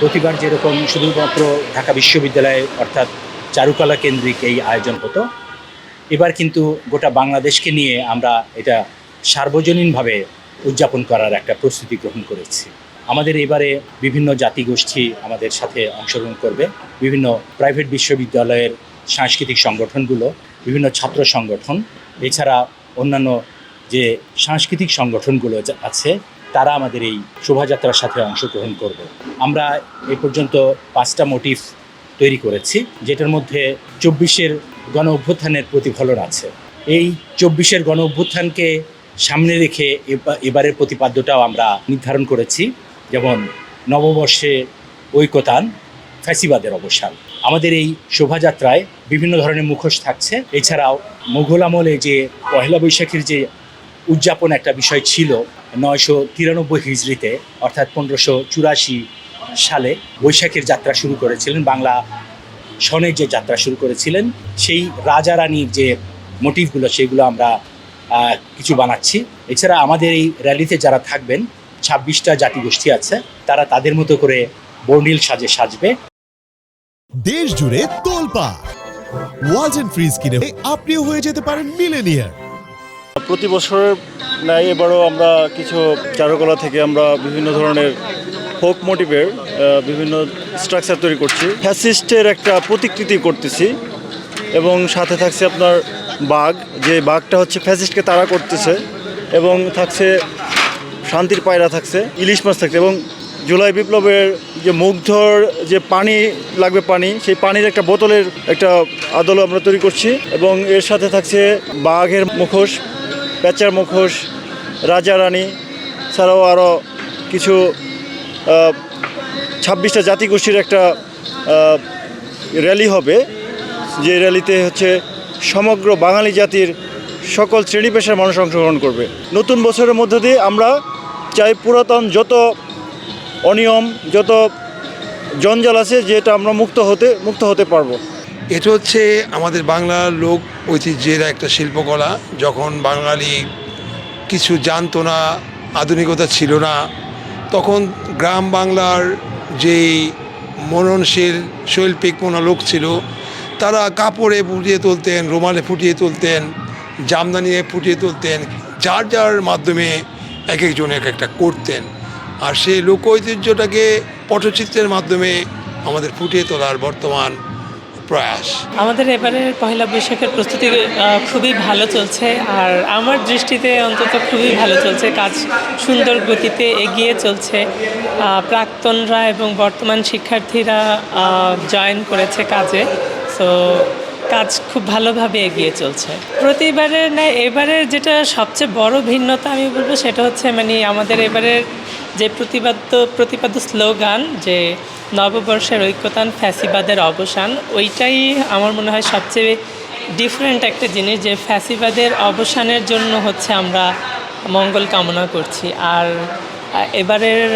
প্রতিবার যেরকম শুধুমাত্র ঢাকা বিশ্ববিদ্যালয়ে অর্থাৎ চারুকলা কেন্দ্রিক এই আয়োজন হতো, এবার কিন্তু গোটা বাংলাদেশকে নিয়ে আমরা এটা সার্বজনীনভাবে উদযাপন করার একটা প্রস্তুতি গ্রহণ করেছি। আমাদের এবারে বিভিন্ন জাতিগোষ্ঠী আমাদের সাথে অংশগ্রহণ করবে। বিভিন্ন প্রাইভেট বিশ্ববিদ্যালয়ের সাংস্কৃতিক সংগঠনগুলো, বিভিন্ন ছাত্র সংগঠন, এছাড়া অন্যান্য যে সাংস্কৃতিক সংগঠনগুলো আছে, তারা আমাদের এই শোভাযাত্রার সাথে অংশগ্রহণ করবে। আমরা এ পর্যন্ত পাঁচটা মোটিভ তৈরি করেছি, যেটার মধ্যে চব্বিশের গণ অভ্যুত্থানের প্রতিফলন আছে। এই চব্বিশের গণ অভ্যুত্থানকে সামনে রেখে এবা- এবারের প্রতিপাদ্যটাও আমরা নির্ধারণ করেছি। যেমন নববর্ষে ঐকতান, ফ্যাসিবাদের অবসান। আমাদের এই শোভাযাত্রায় বিভিন্ন ধরনের মুখোশ থাকছে। এছাড়াও মুঘল আমলে যে পহেলা বৈশাখীর যে উদযাপন একটা বিষয় ছিল, নয়শো তিরানব্বই হিজড়িতে, অর্থাৎ পনেরোশো চুরাশি সালে বৈশাখের যাত্রা শুরু করেছিলেন, বাংলা সনের যে যাত্রা শুরু করেছিলেন, সেই রাজা রানীর যে মোটিভগুলো, সেগুলো আমরা কিছু বানাচ্ছি। এছাড়া আমাদের এই র্যালিতে যারা থাকবেন ছাব্বিশটা জাতিগোষ্ঠী আছে তারা তাদের মতো করে বর্ণিল সাজে সাজবে। দেশ জুড়ে তোলপা। ওয়াজ এন্ড ফ্রিজ কিনে আপনিও হয়ে যেতে পারেন মিলেনিয়ার। প্রতি বছর ন্যায় এবারও আমরা কিছু চারুকলা থেকে আমরা বিভিন্ন ধরনের ফোক মোটিভের বিভিন্ন স্ট্রাকচার তৈরি করছি। ফ্যাসিস্টের একটা প্রতিকৃতি করতেছি এবং সাথে থাকছে আপনার বাঘ যে বাঘটা হচ্ছে ফ্যাসিস্টকে তারা করতেছে এবং থাকছে শান্তির পায়রা থাকছে, ইলিশ মাছ থাকছে এবং জুলাই বিপ্লবের যে মুগ্ধর যে পানি লাগবে পানি, সেই পানির একটা বোতলের একটা আদলও আমরা তৈরি করছি এবং এর সাথে থাকছে বাঘের মুখোশ, পেঁচার মুখোশ, রাজা রানী ছাড়াও আরও কিছু ছাব্বিশটা জাতিগোষ্ঠীর একটা র্যালি হবে। যে র্যালিতে হচ্ছে সমগ্র বাঙালি জাতির সকল শ্রেণি পেশার মানুষ অংশগ্রহণ করবে। নতুন বছরের মধ্য দিয়ে আমরা চাই পুরাতন যত অনিয়ম, যত জঞ্জাল আছে যেটা আমরা মুক্ত হতে মুক্ত হতে পারব। এটা হচ্ছে আমাদের বাংলার লোক ঐতিহ্যের একটা শিল্পকলা। যখন বাঙালি কিছু জানতো না, আধুনিকতা ছিল না, তখন গ্রাম বাংলার যেই মননশীল, শৈল্পিক মনা লোক ছিল, তারা কাপড়ে ফুটিয়ে তুলতেন, রুমালে ফুটিয়ে তুলতেন জামদানিয়ে ফুটিয়ে তুলতেন, যার যার মাধ্যমে এক একজন এক একটা করতেন। আর সেই লোক ঐতিহ্যটাকে পটচিত্রের মাধ্যমে আমাদের ফুটিয়ে তোলার বর্তমান প্রয়াস। আমাদের এবারের পহেলা বৈশাখের প্রস্তুতি খুবই ভালো চলছে। আর আমার দৃষ্টিতে অন্তত খুবই ভালো চলছে। কাজ সুন্দর গতিতে এগিয়ে চলছে। প্রাক্তনরা এবং বর্তমান শিক্ষার্থীরা জয়েন করেছে কাজে। সো কাজ খুব ভালোভাবে এগিয়ে চলছে। প্রতিবারের ন্যায় এবারের যেটা সবচেয়ে বড় ভিন্নতা আমি বলব সেটা হচ্ছে মানে আমাদের এবারের যে প্রতিবাদ্য প্রতিপাদ্য স্লোগান যে নববর্ষের ঐক্যতান, ফ্যাসিবাদের অবসান, ওইটাই আমার মনে হয় সবচেয়ে ডিফারেন্ট একটা জিনিস যে ফ্যাসিবাদের অবসানের জন্য হচ্ছে আমরা মঙ্গল কামনা করছি। আর এবারের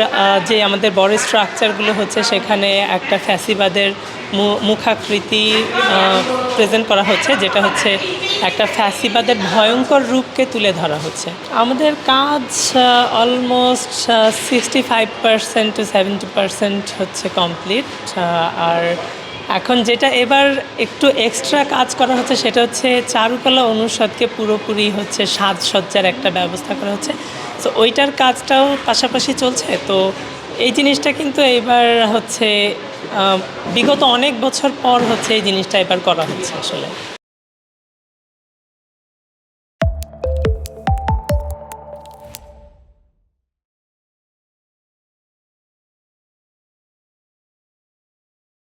যে আমাদের বড় স্ট্রাকচারগুলো হচ্ছে সেখানে একটা ফ্যাসিবাদের মুখাকৃতি প্রেজেন্ট করা হচ্ছে, যেটা হচ্ছে একটা ফ্যাসিবাদের ভয়ঙ্কর রূপকে তুলে ধরা হচ্ছে। আমাদের কাজ almost sixty five percent to seventy percent হচ্ছে কমপ্লিট আর এখন যেটা এবার একটু এক্সট্রা কাজ করা হচ্ছে, সেটা হচ্ছে চারুকলা অনুষদকে পুরোপুরি হচ্ছে সাজসজ্জার একটা ব্যবস্থা করা হচ্ছে। তো ওইটার কাজটাও পাশাপাশি চলছে, তো এই জিনিসটা কিন্তু এবার হচ্ছে বিগত অনেক বছর পর হচ্ছে এই জিনিসটা এবার করা হচ্ছে আসলে।